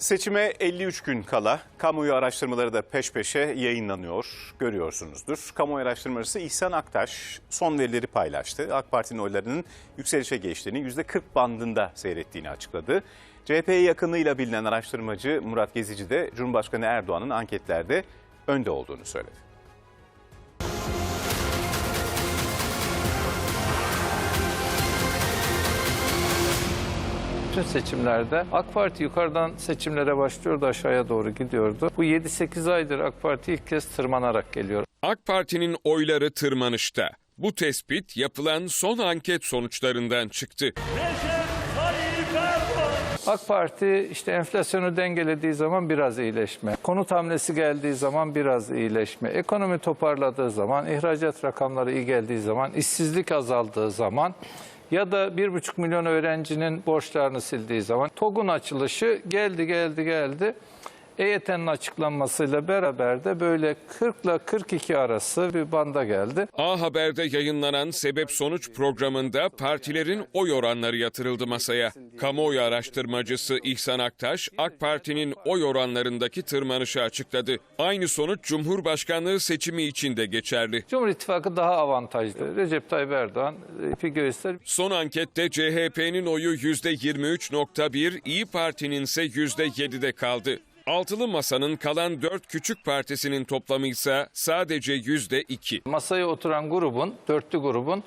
Seçime 53 gün kala kamuoyu araştırmaları da peş peşe yayınlanıyor. Görüyorsunuzdur. Kamuoyu araştırmacısı İhsan Aktaş son verileri paylaştı. AK Parti'nin oylarının yükselişe geçtiğini %40 bandında seyrettiğini açıkladı. CHP'ye yakınlığıyla bilinen araştırmacı Murat Gezici de Cumhurbaşkanı Erdoğan'ın anketlerde önde olduğunu söyledi. Bütün seçimlerde AK Parti yukarıdan seçimlere başlıyordu aşağıya doğru gidiyordu. Bu 7-8 aydır AK Parti ilk kez tırmanarak geliyor. AK Parti'nin oyları tırmanışta. Bu tespit yapılan son anket sonuçlarından çıktı. AK Parti işte enflasyonu dengelediği zaman biraz iyileşme, konut hamlesi geldiği zaman biraz iyileşme, ekonomi toparladığı zaman, ihracat rakamları iyi geldiği zaman, işsizlik azaldığı zaman ya da 1,5 milyon öğrencinin borçlarını sildiği zaman TOG'un açılışı geldi geldi geldi. EYT'nin açıklanmasıyla beraber de böyle 40 ile 42 arası bir banda geldi. A Haber'de yayınlanan sebep sonuç programında partilerin oy oranları yatırıldı masaya. Kamuoyu araştırmacısı İhsan Aktaş, AK Parti'nin oy oranlarındaki tırmanışı açıkladı. Aynı sonuç Cumhurbaşkanlığı seçimi için de geçerli. Cumhur İttifakı daha avantajlı. Recep Tayyip Erdoğan ipi göğüsler. Son ankette CHP'nin oyu %23.1, İyi Parti'nin ise %7'de kaldı. Altılı Masa'nın kalan dört küçük partisinin toplamı ise sadece %2. Masaya oturan grubun, dörtlü grubun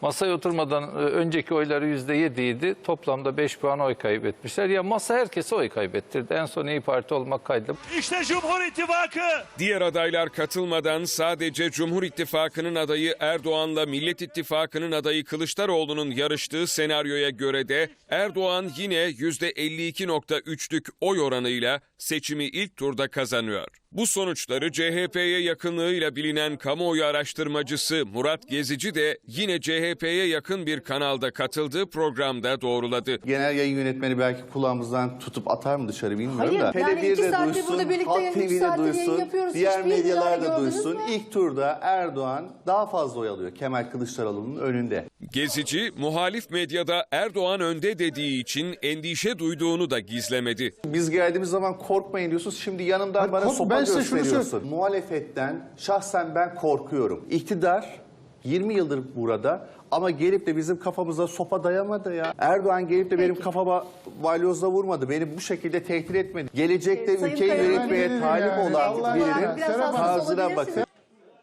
masaya oturmadan e, önceki oyları yüzde yediydi. Toplamda 5 puan oy kaybetmişler. Ya masa herkese oy kaybettirdi. En son İyi Parti olmak kaydı. İşte Cumhur İttifakı. Diğer adaylar katılmadan sadece Cumhur İttifakı'nın adayı Erdoğan'la Millet İttifakı'nın adayı Kılıçdaroğlu'nun yarıştığı senaryoya göre de Erdoğan yine %52.3'lük oy oranıyla seçimi ilk turda kazanıyor. Bu sonuçları CHP'ye yakınlığıyla bilinen kamuoyu araştırmacısı Murat Gezici de yine CHP'ye yakın bir kanalda katıldığı programda doğruladı. Genel yayın yönetmeni belki kulağımızdan tutup atar mı dışarı bilmiyorum Hayır, da. yani iki Tele1'de saattir duysun, burada birlikte Halk yayın- iki TV'de saattir yayın duysun, yapıyoruz. diğer Hiçbir medyalarda gördünüz duysun. mü? İlk turda Erdoğan daha fazla oy alıyor Kemal Kılıçdaroğlu'nun önünde. Gezici, muhalif medyada Erdoğan önde dediği için endişe duyduğunu da gizlemedi. Biz geldiğimiz zaman korkmayın diyorsunuz. Şimdi yanımdan Hayır, bana kork- sopa ben size şunu gösteriyorsun. Muhalefetten şahsen ben korkuyorum. İktidar 20 yıldır burada ama gelip de bizim kafamıza sopa dayamadı ya. Erdoğan gelip de benim kafama balyozla vurmadı. Beni bu şekilde tehdit etmedi. Gelecekte Sayın ülkeyi Kaya- yönetmeye talip olan Allah birinin Biraz hassas tarzına olabilirsiniz. bakın.